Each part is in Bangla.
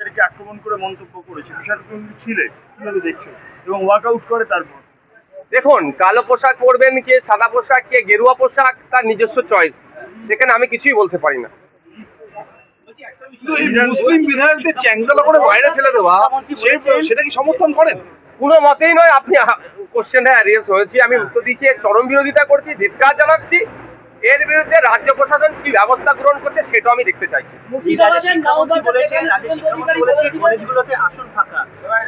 তাদেরকে আক্রমণ করে মন্তব্য করেছে বিষয়টা ছিলে কীভাবে দেখছ এবং ওয়ার্কআউট করে তারপর? দেখুন কালো পোশাক পরবেন কে সাদা পোশাক কে গেরুয়া পোশাক তার নিজস্ব চয়েস সেখানে আমি কিছুই বলতে পারি না। মুসলিম বিধায়কদের চ্যাংদোলা করে বাইরে ফেলে দেওয়া সেটা কি সমর্থন করেন? কোনো মতেই নয় আপনি কোশ্চেনটা অ্যারিয়াস হয়েছি আমি উত্তর দিচ্ছি চরম বিরোধিতা করছি ধিক্কার জানাচ্ছি। এর বিরুদ্ধে রাজ্য প্রশাসন কি ব্যবস্থা গ্রহণ করছে সেটাও আমি দেখতে চাইছি মুর্শিদাবাদের শিক্ষামন্ত্রী বলেছেন? রাজ্যের শিক্ষামন্ত্রী বলেছেন? কলেজগুলোতে আসন ফাঁকা।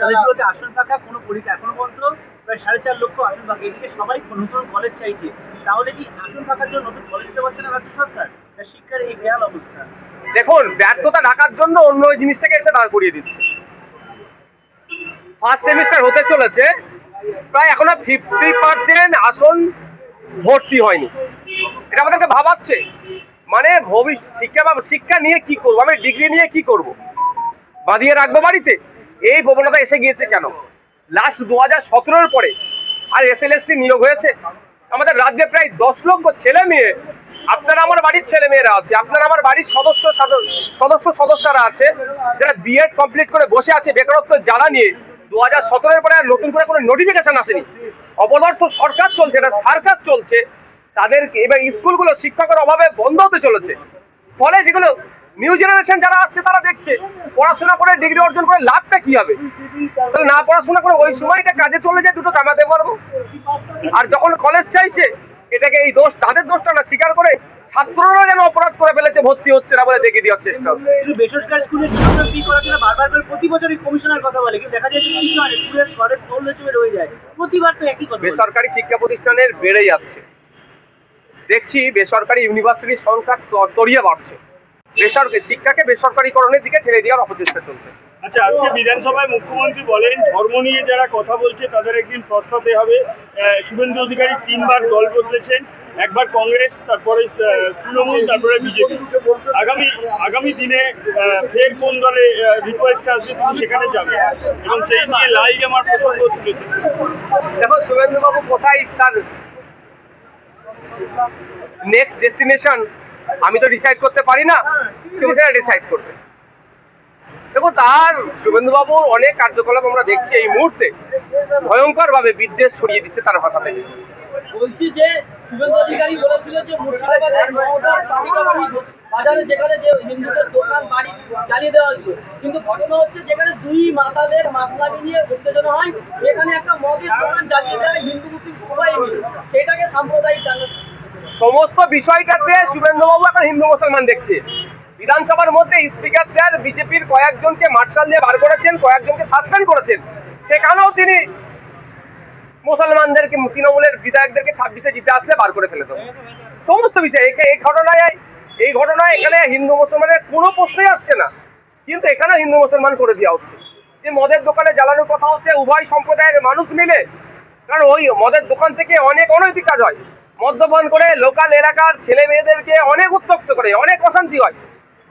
কলেজগুলোতে আসন ফাঁকা কোনো পরীক্ষা এখনও পর্যন্ত প্রায় সাড়ে চার লক্ষ আসন ফাঁকা। এদিকে সবাই নতুন কলেজ চাইছে। তাহলে কি আসন ফাঁকার জন্য নতুন কলেজ দিতে পারছে না রাজ্য সরকার? শিক্ষার এই বেহাল অবস্থা? দেখুন ব্যর্থতা ঢাকার জন্য অন্য ওই জিনিসটাকে এসে দাঁড় করিয়ে দিচ্ছে। ফার্স্ট সেমিস্টার হতে চলেছে। প্রায় এখনও ফিফটি পার্সেন্ট আসন ভর্তি হয়নি। এটা আমাদেরকে ভাবাচ্ছে। মানে ভবিষ্যৎ শিক্ষা বা শিক্ষা নিয়ে কি করব? আমি ডিগ্রি নিয়ে কি করব? বাঁধিয়ে রাখব বাড়িতে? এই প্রবণতা এসে গিয়েছে কেন? লাস্ট দু হাজার সতেরোর পরে আর এস এল নিয়োগ হয়েছে? আমাদের রাজ্যে প্রায় দশ লক্ষ ছেলে মেয়ে। আপনারা আমার বাড়ির ছেলে মেয়েরা আছে, আপনারা আমার বাড়ির সদস্য সদ- সদস্য সদস্যরা আছে, যারা বিএড কমপ্লিট করে বসে আছে বেকারত্ব জ্বালা নিয়ে। দু হাজার সতেরোর পরে আর নতুন করে কোনো নোটিফিকেশন আসেনি। অপদার্থ সরকার চলছে, এটা সার্কাস চলছে। তাদের এবার স্কুলগুলো শিক্ষকের অভাবে বন্ধ হতে চলেছে। ফলে যেগুলো নিউ জেনারেশন যারা আসছে তারা দেখছে পড়াশোনা করে ডিগ্রি অর্জন করে লাভটা কি হবে? তাহলে না পড়াশোনা করে ওই সময়টা কাজে চলে যায় দুটো কামাতে পারব। আর যখন কলেজ চাইছে এটাকে এই দোষ তাদের দোষটা না স্বীকার করে ছাত্ররা যেন অপরাধ করে ফেলেছে ভর্তি হচ্ছে না বলে দেখিয়ে দেওয়ার চেষ্টা হচ্ছে। বেসরকারি স্কুলের জন্য বারবার করে প্রতি বছরই কমিশনের কথা বলে কিন্তু দেখা যায় যে কিছু স্কুলের ঘরের রয়ে যায়। প্রতিবার তো একই কথা। বেসরকারি শিক্ষা প্রতিষ্ঠানের বেড়ে যাচ্ছে। দেখছি বেসরকারি ইউনিভার্সিটির সংখ্যা তরিয়ে বাড়ছে। বেসরকারি শিক্ষাকে বেসরকারিকরণের দিকে ঠেলে দেওয়ার অপচেষ্টা চলছে। আচ্ছা আজকে বিধানসভায় মুখ্যমন্ত্রী বলেন ধর্ম নিয়ে যারা কথা বলছে তাদের একদিন পস্তাতে হবে শুভেন্দু অধিকারী তিনবার দল বদলেছেন একবার কংগ্রেস তারপরে তৃণমূল তারপরে বিজেপি। আগামী আগামী দিনে ফের কোন দলে রিকোয়েস্ট আসবে তিনি সেখানে যাবে এবং সেই নিয়ে আমার প্রসঙ্গ তুলেছেন। দেখো শুভেন্দুবাবু কোথায় তার নেক্সট ডেস্টিনেশন আমি তো ডিসাইড করতে পারি না তুমি সেটা ডিসাইড করবে। দেখো তার শুভেন্দুবাবুর অনেক কার্যকলাপ আমরা দেখছি এই মুহূর্তে। ভয়ঙ্কর ভাবে বিদ্বেষ ছড়িয়ে দিচ্ছে তার ভাষা থেকে। বলছি যে শুভেন্দু অধিকারী বলেছিল যে মুর্শিদাবাদের মমতার পালিকা বাড়ি বাজারে যেখানে যে হিন্দুদের দোকান বাড়ি জ্বালিয়ে দেওয়া হয়েছিল। কিন্তু ঘটনা হচ্ছে যেখানে দুই মাতালের মাতলামি নিয়ে উত্তেজনা হয় সেখানে একটা মদের দোকান জ্বালিয়ে দেওয়া হিন্দু মুসলিম সবাই মিলে। সেটাকে সাম্প্রদায়িক সমস্ত বিষয়টাতে শুভেন্দুবাবু এখন হিন্দু মুসলমান দেখছে। বিধানসভার মধ্যে স্পিকার স্যার, বিজেপির কয়েকজনকে মার্শাল দিয়ে বার করেছেন, কয়েকজনকে সাসপেন্ড করেছেন। সেখানেও তিনি মুসলমানদেরকে, তৃণমূলের বিধায়কদেরকে ছাব্বিশে জিতে আসলে বার করে ফেলে সমস্ত বিষয় এই ঘটনায় এই ঘটনায় এখানে হিন্দু মুসলমানের কোনো প্রশ্নই আসছে না। কিন্তু এখানে হিন্দু মুসলমান করে দেওয়া হচ্ছে। যে মদের দোকানে জ্বালানোর কথা হচ্ছে, উভয় সম্প্রদায়ের মানুষ মিলে। কারণ ওই মদের দোকান থেকে অনেক অনৈতিক কাজ হয়। মদ্যপান করে লোকাল এলাকার ছেলে মেয়েদেরকে অনেক উত্তক্ত করে, অনেক অশান্তি হয়।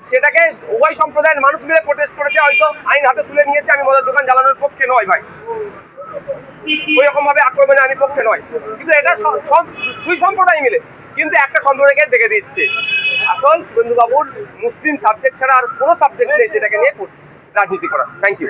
সেটাকে উভয় সম্প্রদায়ের মানুষ মিলে প্রোটেস্ট করেছে, হয়তো আইন হাতে তুলে নিয়েছে, আমি মদের দোকান জ্বালানোর পক্ষে নয় ভাই। ওই রকম ভাবে আক্রমণে আমি পক্ষে নয়। কিন্তু এটা দুই সম্প্রদায় মিলে। কিন্তু একটা সম্প্রদায়কে দেখে দিচ্ছে। আসল বন্ধুবাবুর মুসলিম সাবজেক্ট ছাড়া আর কোনো সাবজেক্ট নেই যেটাকে নিয়ে রাজনীতি করা। Thank you